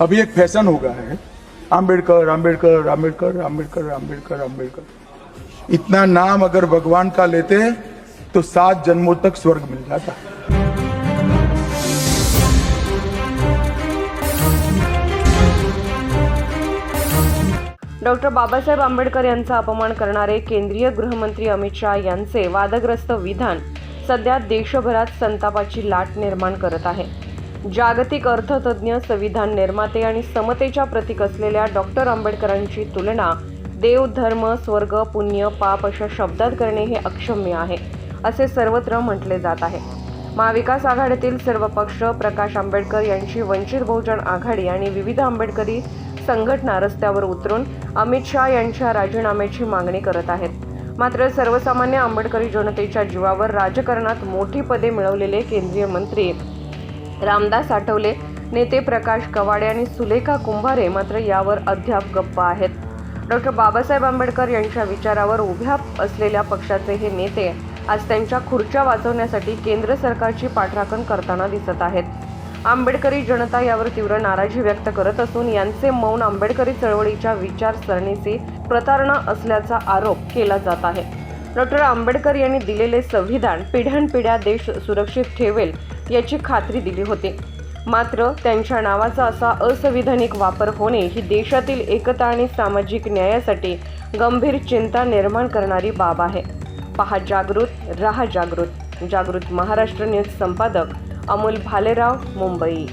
अभी एक फैशन हो गया है। आम्बेडकर आम्बेडकर आम्बेडकर आम्बेडकर आम्बेडकर आम्बेडकर इतना नाम अगर भगवान का लेते तो सात जन्मों तक स्वर्ग मिल जाता। डॉक्टर बाबासाहेब आंबेडकर यांचा अपमान करणारे केंद्रीय गृहमंत्री अमित शहा यांचे वादग्रस्त विधान सध्या देशभरात संतापाची लाट निर्माण करत आहे. जागतिक अर्थतज्ज्ञ संविधान निर्माते आणि समतेच्या प्रतीक असलेल्या डॉक्टर आंबेडकरांची तुलना देव धर्म स्वर्ग पुण्य पाप अशा शब्दात करणे हे अक्षम्य आहे असे सर्वत्र म्हटले जात आहे. महाविकास आघाडीतील सर्व पक्ष प्रकाश आंबेडकर यांची वंचित बहुजन आघाडी आणि विविध आंबेडकरी संघटना रस्त्यावर उतरून अमित शहा यांच्या राजीनाम्याची मागणी करत आहेत. मात्र सर्वसामान्य आंबेडकरी जनतेच्या जीवावर राजकारणात मोठी पदे मिळवलेले केंद्रीय मंत्री रामदास आठवले. नेते प्रकाश कवाडे आणि सुलेखा कुंभारे मात्र यावर अद्याप गप्प आहेत. डॉक्टर बाबासाहेब आंबेडकर यांच्या विचारावर उभ्या असलेल्या पक्षाचे हे नेते आज त्यांच्या खुर्च्या वाचवण्यासाठी केंद्र सरकारची पाठराखण करताना दिसत आहेत. आंबेडकरी जनता यावर तीव्र नाराजी व्यक्त करत असून यांचे मौन आंबेडकरी चळवळीच्या विचारसरणीची प्रतारणा असल्याचा आरोप केला जात आहे. डॉक्टर आंबेडकर यांनी दिलेले संविधान पिढ्यानपिढ्या देश सुरक्षित ठेवेल याची खात्री दिली होती. मात्र त्यांच्या नावाचा असा असंविधानिक वापर होणे ही देशातील एकता आणि सामाजिक न्यायासाठी गंभीर चिंता निर्माण करणारी बाब आहे. पहा जागृत रहा जागृत. जागृत महाराष्ट्र न्यूज संपादक अमोल भालेराव मुंबई.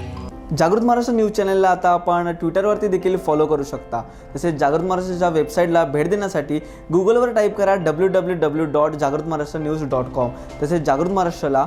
जागृत महाराष्ट्र न्यूज चॅनलला आता आपण ट्विटरवरती देखील फॉलो करू शकता. तसेच जागृत महाराष्ट्राच्या वेबसाईटला भेट देण्यासाठी गुगलवर टाईप करा डब्ल्यू डब्ल्यू डब्ल्यू डॉट जागृत महाराष्ट्र न्यूज डॉट कॉम तसेच जागृत महाराष्ट्राला